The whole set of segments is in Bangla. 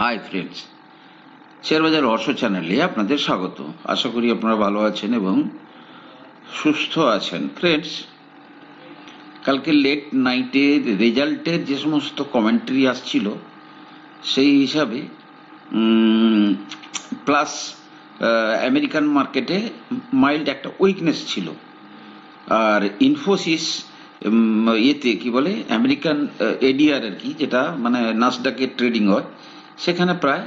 হাই ফ্রেন্ডস শেয়ারবাজার রহস্য চ্যানেলে আপনাদের স্বাগত। আশা করি আপনারা ভালো আছেন এবং সুস্থ আছেন। ফ্রেন্ডস কালকে লেট নাইটে রেজাল্টের যে সমস্ত কমেন্ট্রি আসছিল, সেই হিসাবে প্লাস আমেরিকান মার্কেটে মাইল্ড একটা উইকনেস ছিল। আর ইনফোসিস ইয়েতে কি বলে আমেরিকান এডিআর আর কি, যেটা মানে নাসডাকে ট্রেডিং হয় সেখানে প্রায়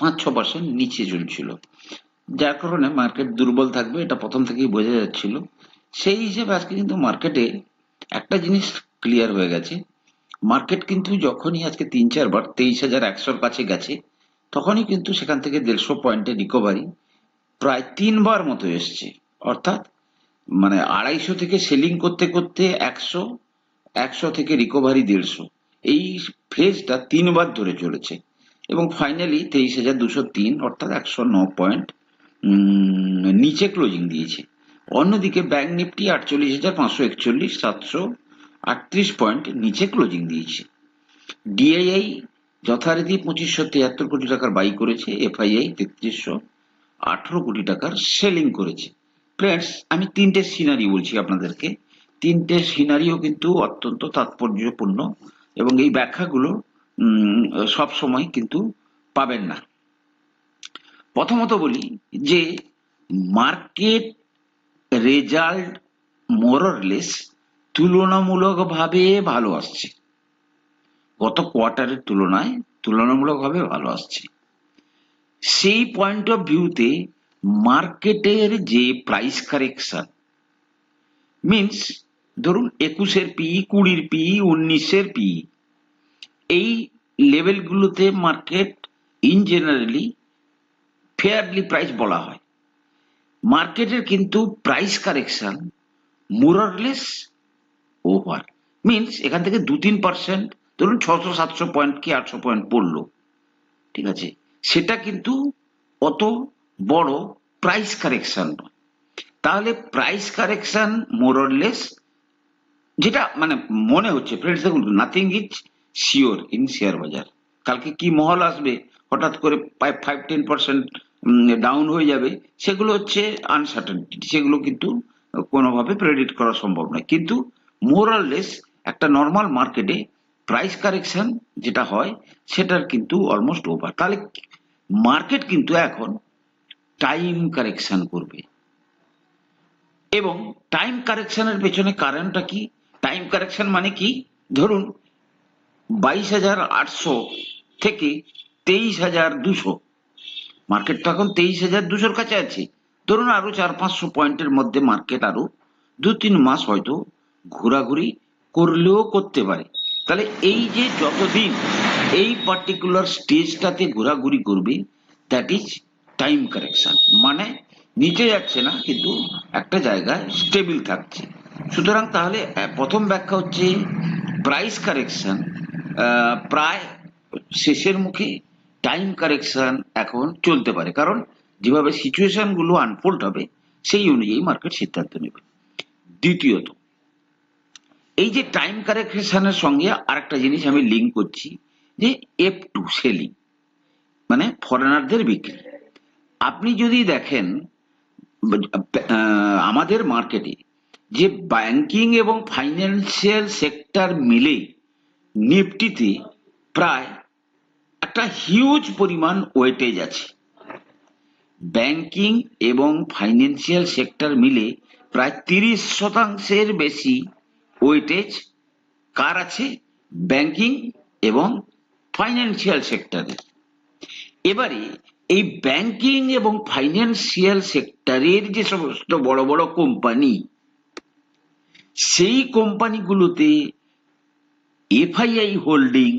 পাঁচ ছ পার্সেন্ট নিচে চলছিল। যার কারণে মার্কেট দুর্বল থাকবে, এটা প্রথম থেকেই বোঝা যাচ্ছিল। সেই হিসেবে আজকে কিন্তু মার্কেটে একটা জিনিস ক্লিয়ার হয়ে গেছে। মার্কেট কিন্তু যখনই আজকে তিন চারবার তেইশ হাজার একশোর কাছে গেছে, তখনই কিন্তু সেখান থেকে দেড়শো পয়েন্টের রিকভারি প্রায় তিনবার মতো এসছে। অর্থাৎ মানে আড়াইশো থেকে সেলিং করতে করতে একশো একশো থেকে রিকভারি দেড়শো। এই ফেজটা তিনবার ধরে চলেছে। এবং ফাইনালি তেইশ হাজার দুশো তিন, অর্থাৎ একশো ন পয়েন্ট নিচে ক্লোজিং দিয়েছে। অন্যদিকে ব্যাংক নিফটি আটচল্লিশ হাজার পাঁচশো একচল্লিশ, সাতশো আটত্রিশ পয়েন্ট নিচে ক্লোজিং দিয়েছে। ডিআইআই যথারীতি পঁচিশশো তিয়াত্তর কোটি টাকার বাই করেছে এফআইআই তেত্রিশশো আঠারো কোটি টাকার সেলিং করেছে। ফ্রেন্ডস আমি তিনটে সিনারি বলছি আপনাদেরকে। তিনটে সিনারিও কিন্তু অত্যন্ত তাৎপর্যপূর্ণ এবং এই ব্যাখ্যাগুলো সব সময় কিন্তু পাবেন না। প্রথমত বলি যে মার্কেট রেজাল্ট মোররলেস তুলনামূলকভাবে ভালো আসছে। গত কোয়ার্টারের তুলনায় তুলনামূলকভাবে ভালো আসছে। সেই পয়েন্ট অফ ভিউতে মার্কেটের যে প্রাইস কারেকশন মিনস ধরুন একুশের পি, কুড়ির পি, উনিশের পি, এই লেভেলগুলোতে market in generally fairly price বলা হয়। মার্কেটের কিন্তু price correction more or less over. Means এখান থেকে দু তিন পার্সেন্ট, ধরুন ছশো, সাতশো পয়েন্ট কি আটশো পয়েন্ট পড়ল। ঠিক আছে? সেটা কিন্তু অত বড় প্রাইস কারেকশন নয়। তাহলে প্রাইস কারেকশন মোররলেস, যেটা মানে মনে হচ্ছে, ফ্রেন্ডস দেখুন nothing is sure in share বাজার। কালকে কি মহল আসবে? হঠাৎ করে ফাইভ টেন পার্সেন্ট ডাউন হয়ে যাবে। সেগুলো হচ্ছে আনসার্টেনিটি সেগুলো কিন্তু কোনোভাবে প্রেডিক্ট করা সম্ভব নয়। কিন্তু মোরাললেস একটা নর্মাল মার্কেটে প্রাইস কারেকশন যেটা হয়, সেটার কিন্তু অলমোস্ট ওভার তাহলে মার্কেট কিন্তু এখন টাইম কারেকশন করবে। এবং টাইম কারেকশনের পেছনে কারণটা কি? টাইম কারেকশন মানে কি? ধরুন বাইশ হাজার আটশো থেকে তেইশ হাজার দুশো। মার্কেট তো এখন তেইশ হাজার দুশোর কাছে আছে। ধরুন আরও চার পাঁচশো পয়েন্টের মধ্যে মার্কেট আরও দু তিন মাস হয়তো ঘোরাঘুরি করলেও করতে পারে। তাহলে এই যে যতদিন এই পার্টিকুলার স্টেজটাতে ঘোরাঘুরি করবে দ্যাট ইজ টাইম কারেকশন মানে নিচে যাচ্ছে না, কিন্তু একটা জায়গায় স্টেবিল থাকছে। সুতরাং তাহলে প্রথম ব্যাখ্যা হচ্ছে প্রাইস কারেকশন প্রায় শেষের মুখে টাইম কারেকশন এখন চলতে পারে। কারণ যেভাবে সিচুয়েশনগুলো আনফোল্ড হবে, সেই অনুযায়ী মার্কেট সিদ্ধান্ত নেবে। দ্বিতীয়ত, এই যে টাইম কারেকশনের সঙ্গে আরেকটা জিনিস আমি লিঙ্ক করছি, যে এফ টু সেলিং মানে ফরেনারদের বিক্রি। আপনি যদি দেখেন আমাদের মার্কেটে যে ব্যাংকিং এবং ফাইন্যান্সিয়াল সেক্টর মিলে নিফটিতে প্রায় একটা হিউজ পরিমাণ ওয়েটেজ আছে। ব্যাংকিং এবং ফাইন্যান্সিয়াল সেক্টর মিলে প্রায় তিরিশ শতাংশের বেশি ওয়েটেজ কার আছে? ব্যাংকিং এবং ফাইন্যান্সিয়াল সেক্টরে এবারে এই ব্যাংকিং এবং ফাইন্যান্সিয়াল সেক্টরের যে সমস্ত বড় বড় কোম্পানি সেই কোম্পানিগুলোতে এফআইআই হোল্ডিং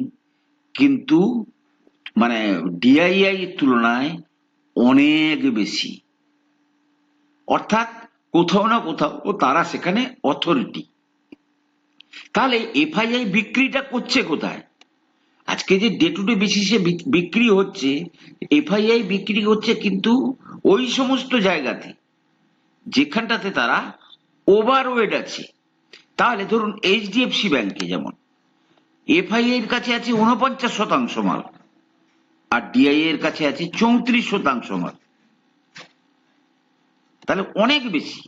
কিন্তু মানে ডিআইআই তুলনায় অনেক বেশি। অর্থাৎ, কোথাও না কোথাও তারা সেখানে অথরিটি তাহলে এফআইআই বিক্রিটা করছে কোথায়? আজকে যে ডে টু ডে বেসিসে বিক্রি হচ্ছে এফআইআই বিক্রি হচ্ছে কিন্তু ওই সমস্ত জায়গাতে, যেখানটাতে তারা ওভারওয়েট আছে। তাহলে ধরুন এইচডিএফসি ব্যাংকে যেমন। এফআইআই এর কাছে আছে উনপঞ্চাশ শতাংশ মাল আর ডিআই এর কাছে আছে চৌত্রিশ শতাংশ মাল তাহলে অনেক বেশি।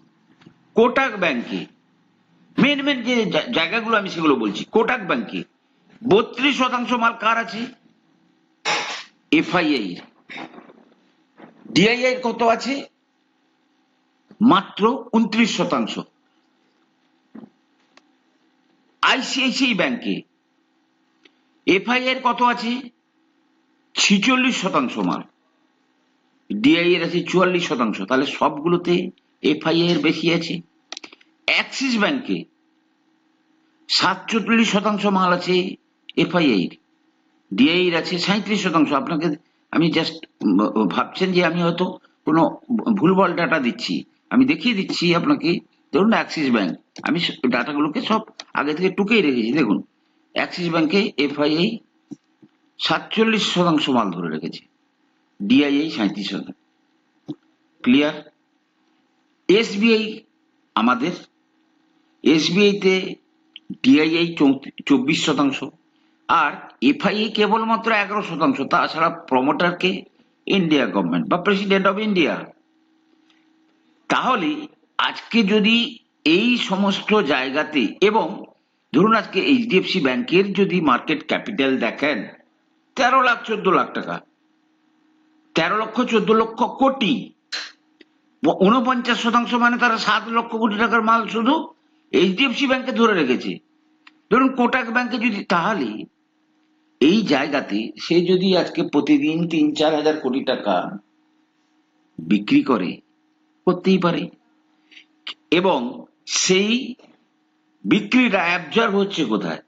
কোটাক ব্যাংকে মেন মেন যে জায়গাগুলো আমি সেগুলো বলছি কোটাক ব্যাংকে বত্রিশ শতাংশ মাল কার আছে? এফআইআই ডিআইআই কত আছে? মাত্র উনত্রিশ শতাংশ। আইসিআইসিআই ব্যাংকে এফআইআর কত আছে? ছিচল্লিশ শতাংশ মাল ডিআই এর আছে চুয়াল্লিশ শতাংশ। তাহলে সবগুলোতে এফআইআই এর বেশি আছে। অ্যাক্সিস ব্যাংকে সাতচল্লিশ শতাংশ মাল আছে এফআইআই এর। ডিআই এর আছে সাঁত্রিশ শতাংশ। আপনাকে আমি জাস্ট ভাবছেন যে আমি হয়তো কোনো ভুলভাল ডাটা দিচ্ছি। আমি দেখিয়ে দিচ্ছি আপনাকে। ধরুন অ্যাক্সিস ব্যাংক আমি ডাটাগুলোকে সব আগে থেকে টুকেই রেখেছি। দেখুন অ্যাক্সিস ব্যাংকে এফআইআই সাতচল্লিশ শতাংশ মাল ধরে রেখেছে। ডিআইআই সাঁত্রিশ শতাংশ। ক্লিয়ার? এসবিআই আমাদের। এসবিআইতে ডিআইআই চব্বিশ শতাংশ। আর এফআইআই কেবলমাত্র এগারো শতাংশ। তাছাড়া প্রমোটারকে ইন্ডিয়া গভর্নমেন্ট বা প্রেসিডেন্ট অফ ইন্ডিয়া। তাহলে আজকে যদি এই সমস্ত জায়গাতে এবং ধরুন আজকে এইচডিএফসি ব্যাংকের যদি মার্কেট ক্যাপিটাল দেখেন, তেরো লাখ চোদ্দ লাখ টাকা, তেরো লক্ষ চোদ্দ লক্ষ কোটি উনপঞ্চাশ শতাংশ মানে তারা সাত লক্ষ কোটি টাকার মাল শুধু এইচডিএফসি ব্যাংকে ধরে রেখেছে। ধরুন কোটাক ব্যাংকে যদি, তাহলে এই জায়গাতে সে যদি আজকে প্রতিদিন তিন চার হাজার কোটি টাকা বিক্রি করে, করতেই পারে। এবং সেই বিক্রিটা অ্যাবজর্ব হচ্ছে কোথায়?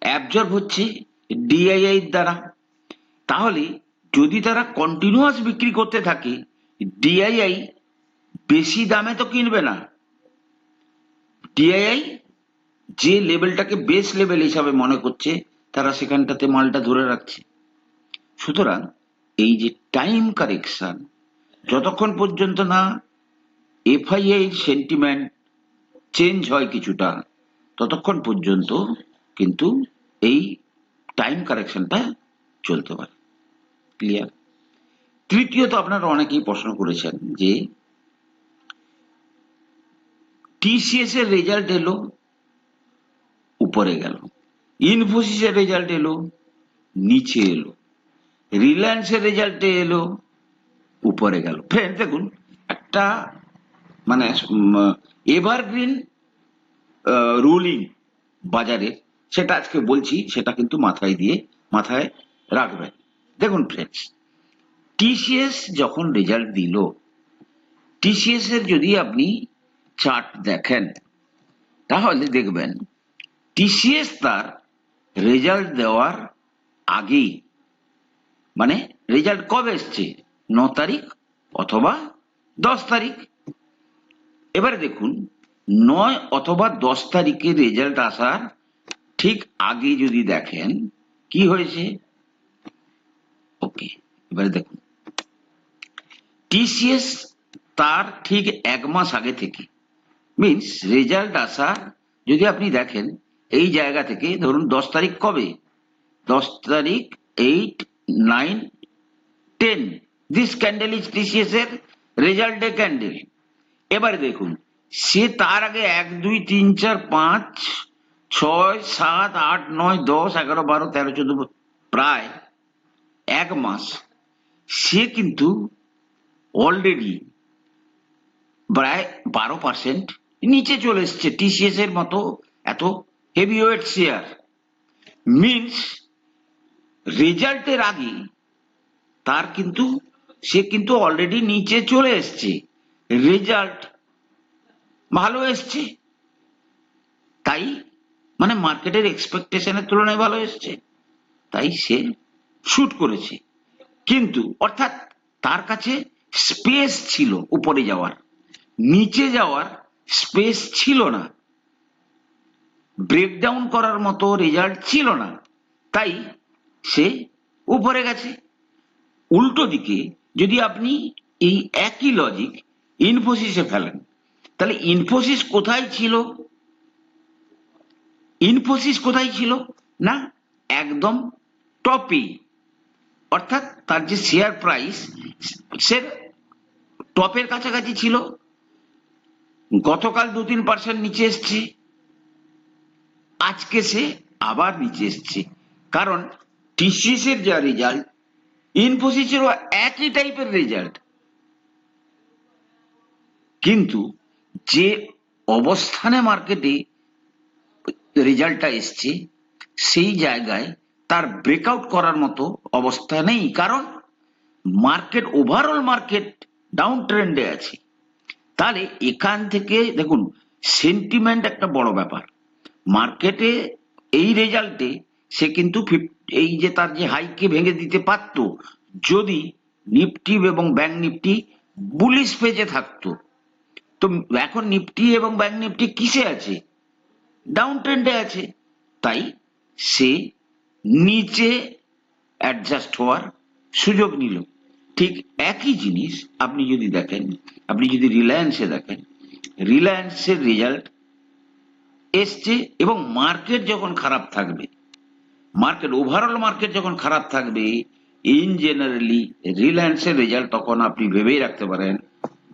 অ্যাবজর্ব হচ্ছে ডিআইআই দ্বারা। তাহলে যদি তারা কন্টিনিউয়াস বিক্রি করতে থাকে ডিআইআই বেশি দামে তো কিনবে না। ডিআইআই যে লেভেলটাকে বেস লেভেল হিসাবে মনে করছে, তারা সেখানটাতে মালটা ধরে রাখছে। সুতরাং এই যে টাইম কারেকশন যতক্ষণ পর্যন্ত না এফআইআই সেন্টিমেন্ট চেঞ্জ হয় কিছুটা ততক্ষণ পর্যন্ত কিন্তু এই টাইম কারেকশনটা চলতে পারে। ক্লিয়ার তৃতীয়ত আপনারা অনেকেই প্রশ্ন করেছেন যে টিসিএস এর রেজাল্ট এলো, উপরে গেল। ইনফোসিসের রেজাল্ট এলো, নিচে এলো। রিলায়েন্সের রেজাল্ট এলো, উপরে গেল। ফ্রেন্ড দেখুন, একটা মানে এভারগ্রিন রুলিং বাজারে, সেটা আজকে বলছি, সেটা কিন্তু মাথায় দিয়ে, মাথায় রাখবেন। দেখুন ফ্রেন্ডস টিসিএস যখন রেজাল্ট দিল টিসিএস এর যদি আপনি চার্ট দেখেন, তাহলে দেখবেন টিসিএস তার রেজাল্ট দেওয়ার আগেই মানে রেজাল্ট কবে এসছে? ন তারিখ অথবা দশ তারিখ? এবারে দেখুন, নয় অথবা দশ তারিখে রেজাল্ট আসার ঠিক আগে যদি দেখেন, কি হয়েছে? ওকে, এবারে দেখুন। টিসিএস তার ঠিক এক মাস আগে থেকে মিনস রেজাল্ট আসার যদি আপনি দেখেন, এই জায়গা থেকে ধরুন দশ তারিখ কবে? দশ তারিখ eight nine ten this candle is TCS এর রেজাল্ট ডে ক্যান্ডেল এবারে দেখুন, সে তার আগে এক, দুই, তিন, চার, পাঁচ, ছয়, সাত, আট, নয়, দশ, এগারো, বারো, তেরো, চোদ্দ প্রায় এক মাস সে কিন্তু অলরেডি প্রায় বারো পার্সেন্ট নিচে চলে এসছে টিসিএস এর মতো এত হেভি ওয়েট শেয়ার মিনস রেজাল্টের আগে তার কিন্তু, সে কিন্তু অলরেডি নিচে চলে এসছে। রেজাল্ট ভালো এসছে। তাই মানে মার্কেটের এক্সপেকটেশনের তুলনায় ভালো এসছে। তাই সে শুট করেছে। কিন্তু অর্থাৎ তার কাছে স্পেস ছিল উপরে যাওয়ার। নিচে যাওয়ার স্পেস ছিল না। ব্রেকডাউন করার মতো রেজাল্ট ছিল না। তাই সে উপরে গেছে। উল্টো দিকে যদি আপনি এই একই লজিক ইনফোসিসে ফেলেন। তাহলে ইনফোসিস কোথায় ছিল? ইনফোসিস কোথায় ছিল? না, একদম টপে অর্থাৎ তার যে শেয়ার প্রাইস সে টপের কাছাকাছি ছিল। গতকাল দু তিন পার্সেন্ট নিচে এসছে। আজকে সে আবার নিচে এসছে। কারণ টিসিএস এর যা রেজাল্ট ইনফোসিসেরও একই টাইপের রেজাল্ট কিন্তু যে অবস্থানে মার্কেটে রেজাল্টটা এসছে, সেই জায়গায় তার ব্রেকআউট করার মতো অবস্থা নেই। কারণ মার্কেট ওভারঅল মার্কেট ডাউন ট্রেন্ডে আছে। তাহলে এখান থেকে দেখুন সেন্টিমেন্ট একটা বড় ব্যাপার। মার্কেটে এই রেজাল্টে সে কিন্তু এই যে তার যে হাইকে ভেঙে দিতে পারত, যদি নিফটি এবং ব্যাংক নিফটি বুলিশ পেজে থাকতো তো এখন নিফটি এবং ব্যাংক নিফটি কিসে আছে? ডাউন ট্রেন্ডে আছে। তাই সে নিচে অ্যাডজাস্ট হওয়ার সুযোগ নিল। ঠিক একই জিনিস আপনি যদি দেখেন, আপনি যদি রিলায়েন্সে দেখেন রিলায়েন্সের রেজাল্ট এসছে এবং মার্কেট যখন খারাপ থাকবে মার্কেট ওভারঅল মার্কেট যখন খারাপ থাকবে ইন জেনারেলি রিলায়েন্সের রেজাল্ট তখন আপনি ভেবেই রাখতে পারেন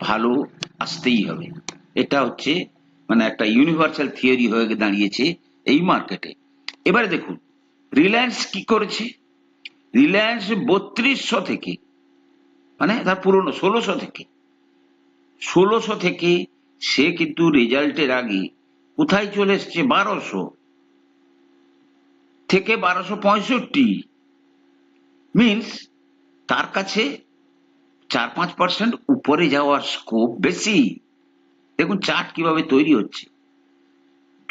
ভালো আসতেই হবে। এটা হচ্ছে মানে একটা ইউনিভার্সাল থিওরি হয়ে দাঁড়িয়েছে এই মার্কেটে এবারে দেখুন রিলায়েন্স কি করেছে? রিলায়েন্স বত্রিশশো থেকে মানে তার পুরনো, ষোলোশো থেকে। ষোলোশো থেকে সে কিন্তু রেজাল্টের আগে কোথায় চলে এসছে? বারোশো থেকে বারোশো পঁয়ষট্টি। মিনস তার কাছে চার পাঁচ পার্সেন্ট উপরে যাওয়ার স্কোপ বেশি। দেখুন চার্ট কীভাবে তৈরি হচ্ছে।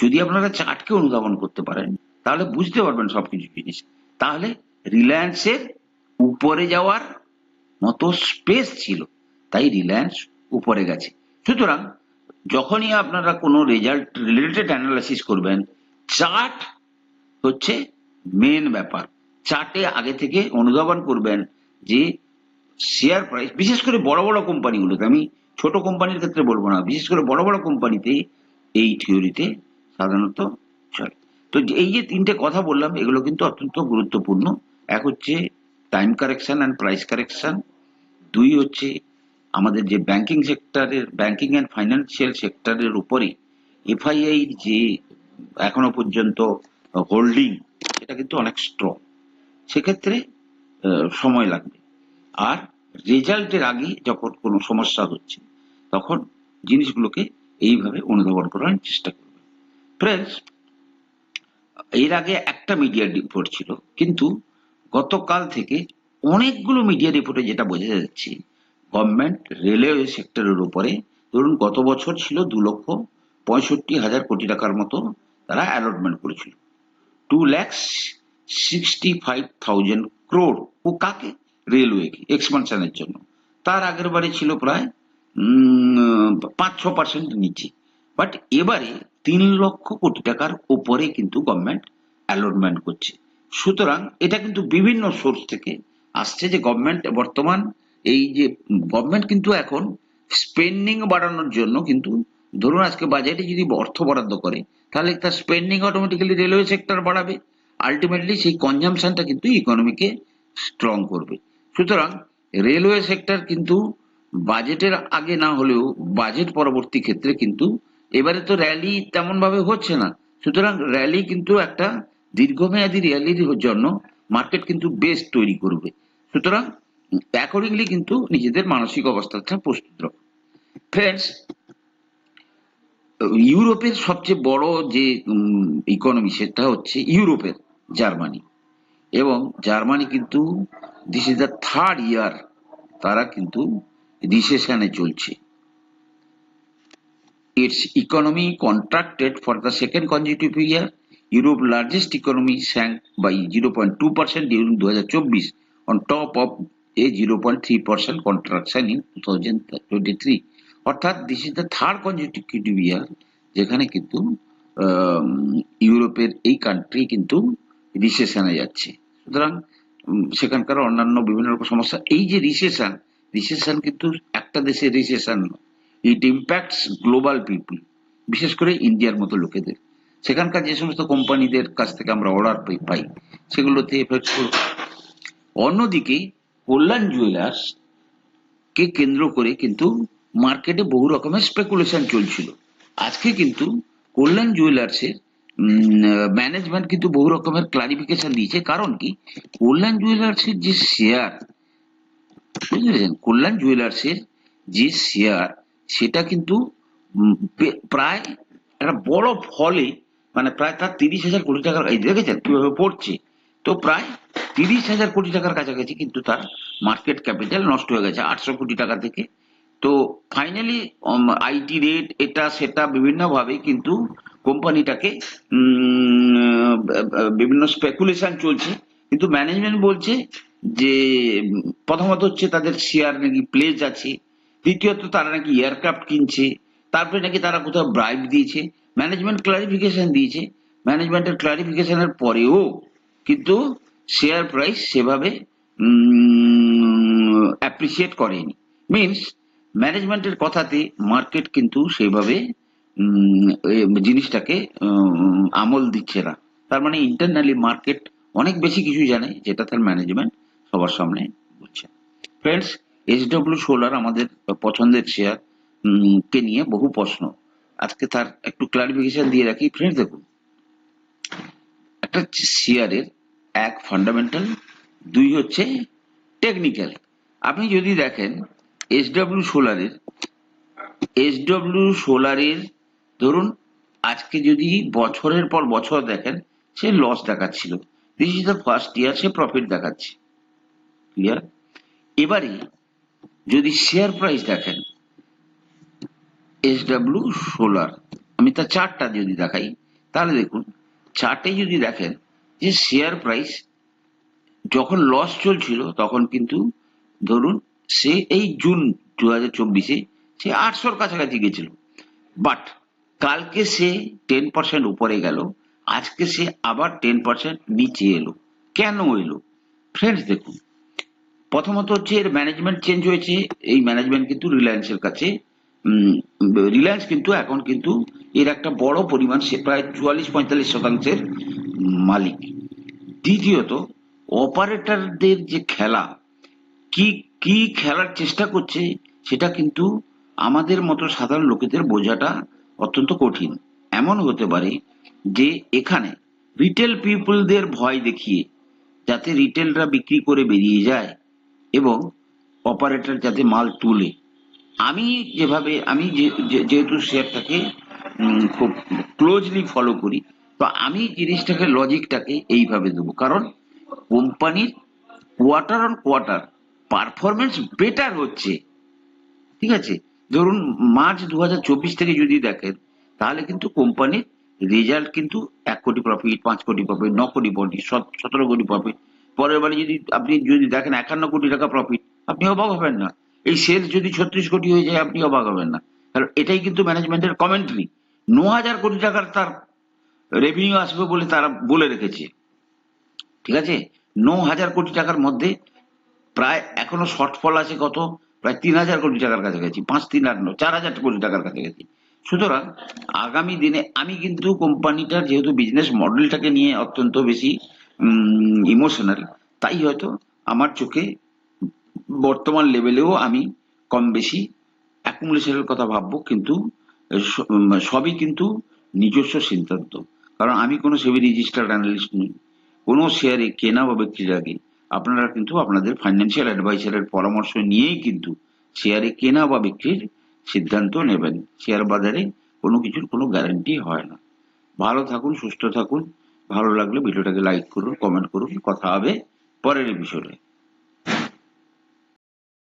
যদি আপনারা চার্টকে অনুধাবন করতে পারেন, তাহলে বুঝতে পারবেন সবকিছু জিনিস। তাহলে রিলায়েন্সের উপরে যাওয়ার মতো স্পেস ছিল, তাই রিলায়েন্স উপরে গেছে। সুতরাং, যখনই আপনারা কোনো রেজাল্ট রিলেটেড অ্যানালাইসিস করবেন চার্ট হচ্ছে মেন ব্যাপার। চার্টে আগে থেকে অনুধাবন করবেন যে শেয়ার প্রাইস বিশেষ করে বড় বড় কোম্পানিগুলোতে, আমি ছোট কোম্পানির ক্ষেত্রে বলব না, বিশেষ করে বড় বড় কোম্পানিতে এই থিওরিতে সাধারণত চলে। তো এই যে তিনটে কথা বললাম, এগুলো কিন্তু অত্যন্ত গুরুত্বপূর্ণ। এক হচ্ছে time correction and price correction দুই হচ্ছে আমাদের যে ব্যাংকিং সেক্টরের ব্যাংকিং অ্যান্ড ফাইন্যান্সিয়াল সেক্টরের উপরে এফআইআই যে এখনও পর্যন্ত হোল্ডিং এটা কিন্তু অনেক স্ট্রং সেক্ষেত্রে সময় লাগবে। আর রেজাল্টের আগে যখন কোনো সমস্যা হচ্ছে, তখন জিনিসগুলোকে এইভাবে অনুধাবন করার চেষ্টা করবে ফ্রেন্ডস, এর আগে একটা মিডিয়া রিপোর্ট ছিল, কিন্তু গতকাল থেকে অনেকগুলো মিডিয়া রিপোর্টে যেটা বোঝা যাচ্ছে, গভর্নমেন্ট রেলওয়ে সেক্টরের উপরে ধরুন গত বছর ছিল দু লক্ষ পঁয়ষট্টি হাজার কোটি টাকার মতো তারা অ্যালটমেন্ট করেছিল। Two lakhs sixty five thousand crore ও কাকে? রেলওয়েকে এক্সপানশনের জন্য। তার আগের বারে ছিল প্রায় পাঁচ ছ পার্সেন্ট নিচে। বাট এবারে তিন লক্ষ কোটি টাকার উপরে কিন্তু গভর্নমেন্ট অ্যালটমেন্ট করছে। সুতরাং এটা কিন্তু বিভিন্ন সোর্স থেকে আসছে যে গভর্নমেন্ট বর্তমান এই যে গভর্নমেন্ট কিন্তু এখন স্পেন্ডিং বাড়ানোর জন্য কিন্তু ধরুন আজকে বাজেটে যদি অর্থ বরাদ্দ করে, তাহলে তার স্পেন্ডিং অটোমেটিক্যালি রেলওয়ে সেক্টর বাড়াবে। আলটিমেটলি সেই কনজামশনটা কিন্তু ইকোনমিকে স্ট্রং করবে। সুতরাং রেলওয়ে সেক্টর কিন্তু বাজেটের আগে না হলেও বাজেট পরবর্তী ক্ষেত্রে কিন্তু এবারে তো র্যালি তেমন ভাবে হচ্ছে না। সুতরাং র্যালি কিন্তু একটা দীর্ঘমেয়াদী র্যালির জন্য মার্কেট কিন্তু বেস তৈরি করবে। সুতরাং অ্যাকর্ডিংলি কিন্তু নিজেদের মানসিক অবস্থাটা প্রস্তুত ফ্রেন্ডস ইউরোপের সবচেয়ে বড় যে ইকোনমি সেটা হচ্ছে ইউরোপের জার্মানি। এবং জার্মানি কিন্তু this is the third year তারা কিন্তু রিসেশনে চলছে। It's economy contracted for the second consecutive year Europe largest economy shrank by zero point two percent during দু হাজার চব্বিশ on top of a zero point three percent contraction in two thousand twenty three অর্থাৎ this is the third consecutive year যেখানে কিন্তু ইউরোপের এই কান্ট্রি কিন্তু রিসেশনে যাচ্ছে। সুতরাং সেখানকার অন্যান্য বিভিন্ন রকম সমস্যা। এই যে রিসেশন রিসেশন কিন্তু একটা দেশের recession it impacts global people বিশেষ করে ইন্ডিয়ার মতো লোকেদের। সেখানকার যে সমস্ত কোম্পানিদের কাছ থেকে আমরা অর্ডার পাই পাই, সেগুলোতে এফেক্ট করবে অন্যদিকে কল্যাণ জুয়েলার্স কে কেন্দ্র করে কিন্তু মার্কেটে বহু রকমের স্পেকুলেশন চলছিল। আজকে কিন্তু কল্যাণ জুয়েলার্সের ম্যানেজমেন্ট কিন্তু বহু রকমের ক্লারিফিকেশন দিয়েছে। কারণ কি? কল্যাণ জুয়েলার্সের যে শেয়ার বুঝতে পেরেছেন? কল্যাণ জুয়েলার্সের যে শেয়ার সেটা কিন্তু প্রায় একটা বড় ফলে মানে প্রায় তার তিরিশ হাজার কোটি টাকার দেখেছেন কীভাবে পড়ছে? তো প্রায় তিরিশ হাজার কোটি টাকার কাছাকাছি কিন্তু তার মার্কেট ক্যাপিটাল নষ্ট হয়ে গেছে, আটশো কোটি টাকা থেকে। তো ফাইনালি আইটি রেট এটা, সেটা বিভিন্নভাবে কিন্তু কোম্পানিটাকে বিভিন্ন স্পেকুলেশন চলছে। কিন্তু ম্যানেজমেন্ট বলছে যে, প্রথমত হচ্ছে তাদের শেয়ার নাকি প্লেস আছে। দ্বিতীয়ত তারা নাকি এয়ারক্রাফট কিনছে। তারপরে নাকি তারা কোথাও ব্রাইব দিয়েছে। ম্যানেজমেন্ট ক্লারিফিকেশন দিয়েছে। ম্যানেজমেন্টের ক্লারিফিকেশনের পরেও কিন্তু শেয়ার প্রাইস সেভাবে অ্যাপ্রিসিয়েট করেনি। মিনস ম্যানেজমেন্টের কথাতে মার্কেট কিন্তু সেভাবে জিনিসটাকে আমল দিচ্ছে না তার মানে ইন্টারনালি মার্কেট অনেক বেশি কিছু জানে, যেটা তার ম্যানেজমেন্ট সবার সামনে বলছে। ফ্রেন্ডস এসডব্লিউ সোলার আমাদের পছন্দের শেয়ার কে নিয়ে বহু প্রশ্ন। আজকে তার একটু ক্লারিফিকেশন দিয়ে রাখি। ফ্রেন্ডস দেখুন, একটা শেয়ারের এক ফান্ডামেন্টাল দুই হচ্ছে টেকনিক্যাল আপনি যদি দেখেন এসডব্লিউ সোলারের এসডব্লিউ সোলারের ধরুন, আজকে যদি বছরের পর বছর দেখেন, সে লস দেখাচ্ছিল। This is the first year say profit দেখাচ্ছে। ক্লিয়ার এবারে, যদি শেয়ার প্রাইস দেখেন এস এসডব্লিউ সোলার আমি তার চারটা যদি দেখাই, তাহলে দেখুন চার্টে যদি দেখেন, যে শেয়ার প্রাইস যখন লস চলছিল, তখন কিন্তু ধরুন, সে এই জুন দু হাজার চব্বিশে, সে আটশোর কাছাকাছি গেছিল। বাট কালকে সে টেন পার্সেন্ট উপরে গেল, আজকে সে আবার টেন পার্সেন্ট নিচে এলো। কেন এলো? ফ্রেন্ডস দেখুন, প্রথমত হচ্ছে এর ম্যানেজমেন্ট চেঞ্জ হয়েছে, এই ম্যানেজমেন্ট কিন্তু রিলায়েন্সের কাছে রিলায়েন্স কিন্তু এখন কিন্তু এর একটা বড় পরিমাণ, সে প্রায় চুয়াল্লিশ পঁয়তাল্লিশ শতাংশের মালিক। দ্বিতীয়ত অপারেটরদের যে খেলা, কি কি খেলার চেষ্টা করছে, সেটা কিন্তু আমাদের মতো সাধারণ লোকেদের বোঝাটা অত্যন্ত কঠিন। এমন হতে পারে যে এখানে রিটেল পিপলদের ভয় দেখিয়ে যাতে রিটেলরা বিক্রি করে বেরিয়ে যায় এবং অপারেটর যাতে মাল তুলে। আমি যেভাবে, আমি যেহেতু শেয়ারটাকে খুব ক্লোজলি ফলো করি, তো আমি জিনিসটাকে লজিকটাকে এইভাবে দেবো। কারণ কোম্পানির quarter on quarter performance better হচ্ছে। ঠিক আছে? ধরুন, মার্চ দু হাজার চব্বিশ থেকে যদি দেখেন, তাহলে কিন্তু কোম্পানির রেজাল্ট কিন্তু এক কোটি প্রফিট পাঁচ কোটি প্রফিট ন কোটি প্রফিট সতেরো কোটি প্রফিট পরের বারে যদি আপনি যদি দেখেন একান্ন কোটি টাকা প্রফিট আপনি অবাক হবেন না। এই সেলস যদি ছত্রিশ কোটি হয়ে যায়, আপনি অবাক হবেন না। কারণ এটাই কিন্তু ম্যানেজমেন্টের কমেন্ট্রি ন হাজার কোটি টাকার তার রেভিনিউ আসবে বলে তারা বলে রেখেছে। ঠিক আছে? ন হাজার কোটি টাকার মধ্যে প্রায় এখনও শর্টফল আছে কত? প্রায় তিন হাজার কোটি টাকার কাছাকাছি পাঁচ, তিন, আট নয় চার হাজার কোটি টাকার কাছাকাছি সুতরাং আগামী দিনে আমি কিন্তু কোম্পানিটার যেহেতু বিজনেস মডেলটাকে নিয়ে অত্যন্ত বেশি ইমোশনাল তাই হয়তো আমার চোখে বর্তমান লেভেলেও আমি কম বেশি অ্যাকুমুলেশনের কথা ভাববো, কিন্তু সবই কিন্তু নিজস্ব সিদ্ধান্ত। কারণ আমি কোনো সেবি রেজিস্টার্ড অ্যানালিস্ট নই। কোনো শেয়ারে কেনা বা বিক্রির আগে আপনারা কিন্তু আপনাদের ফাইন্যান্সিয়াল অ্যাডভাইসারের পরামর্শ নিয়েই কিন্তু শেয়ারে কেনা বা বিক্রির সিদ্ধান্ত নেবেন। শেয়ার বাজারে কোনো কিছুর কোনো গ্যারান্টি হয় না। ভালো থাকুন, সুস্থ থাকুন। ভালো লাগলে ভিডিওটাকে লাইক করুন কমেন্ট করুন। কথা হবে পরের এপিসোডে